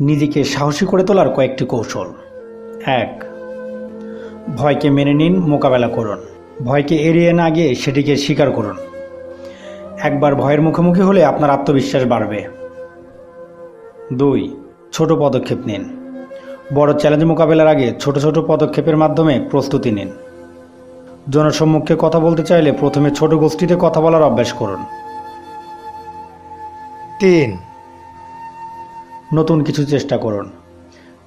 নিজেকে সাহসী করে তোলার কয়েকটি কৌশল। এক, ভয়কে মেনে নিন, মোকাবেলা করুন। ভয়কে এড়িয়ে না গিয়ে সেটিকে স্বীকার করুন। একবার ভয়ের মুখোমুখি হলে আপনার আত্মবিশ্বাস বাড়বে। দুই, ছোট পদক্ষেপ নিন। বড় চ্যালেঞ্জ মোকাবেলার আগে ছোট ছোট পদক্ষেপের মাধ্যমে প্রস্তুতি নিন। জনসম্মুখে কথা বলতে চাইলে প্রথমে ছোট গোষ্ঠীতে কথা বলার অভ্যাস করুন। তিন নতুন কিছু চেষ্টা করুন।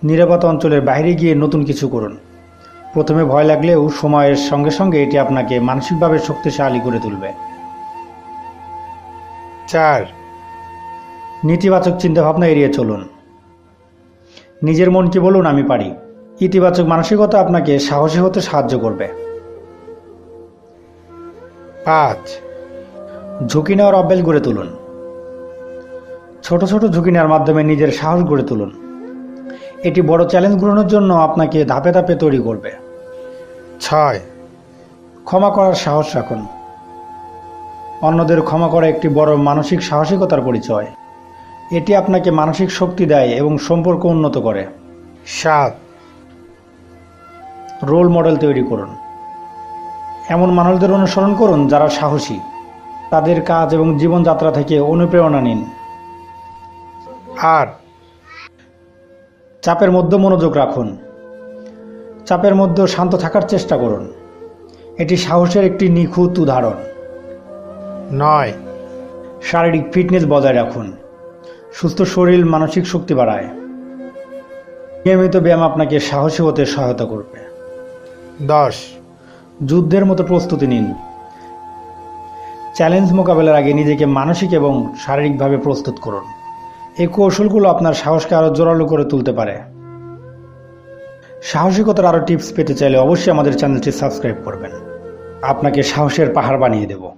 নিরাপদ অঞ্চলের বাইরে গিয়ে নতুন কিছু করুন। প্রথমে ভয় লাগলেও সময়ের সঙ্গে সঙ্গে এটি আপনাকে মানসিকভাবে শক্তিশালী করে তুলবে। চার। নেতিবাচক চিন্তাভাবনা এড়িয়ে চলুন। নিজের মনকে বলুন আমি পারি। ইতিবাচক মানসিকতা আপনাকে সাহসী হতে সাহায্য করবে। পাঁচ। ঝুঁকি নেওয়ার অভ্যাস গড়ে তুলুন। ছোট ছোট ঝুঁকি নেওয়ার মাধ্যমে নিজের সাহস গড়ে তুলুন। এটি বড় চ্যালেঞ্জ গ্রহণের জন্য আপনাকে ধাপে ধাপে তৈরি করবে। ছয়, ক্ষমা করার সাহস রাখুন। অন্যদের ক্ষমা করা একটি বড় মানসিক সাহসিকতার পরিচয়। এটি আপনাকে মানসিক শক্তি দেয় এবং সম্পর্ক উন্নত করে। সাত, রোল মডেল তৈরি করুন। এমন মানুষদের অনুসরণ করুন যারা সাহসী। তাদের কাজ এবং জীবনযাত্রা থেকে অনুপ্রেরণা নিন। আট চাপের মধ্যে মনোযোগ রাখুন। চাপের মধ্যেও শান্ত থাকার চেষ্টা করুন। এটি সাহসের একটি নিখুঁত উদাহরণ। নয়, শারীরিক ফিটনেস বজায় রাখুন। সুস্থ শরীর মানসিক শক্তি বাড়ায়। নিয়মিত ব্যায়াম আপনাকে সাহসী হতে সহায়তা করবে। দশ, যুদ্ধের মতো প্রস্তুতি নিন। চ্যালেঞ্জ মোকাবেলার আগে নিজেকে মানসিক এবং শারীরিকভাবে প্রস্তুত করুন। এই কৌশলগুলো আপনার সাহসকে আরও জোরালো করে তুলতে পারে। সাহসিকতার আরও টিপস পেতে চাইলে অবশ্যই আমাদের চ্যানেলটি সাবস্ক্রাইব করবেন। আপনাকে সাহসের পাহাড় বানিয়ে দেবো।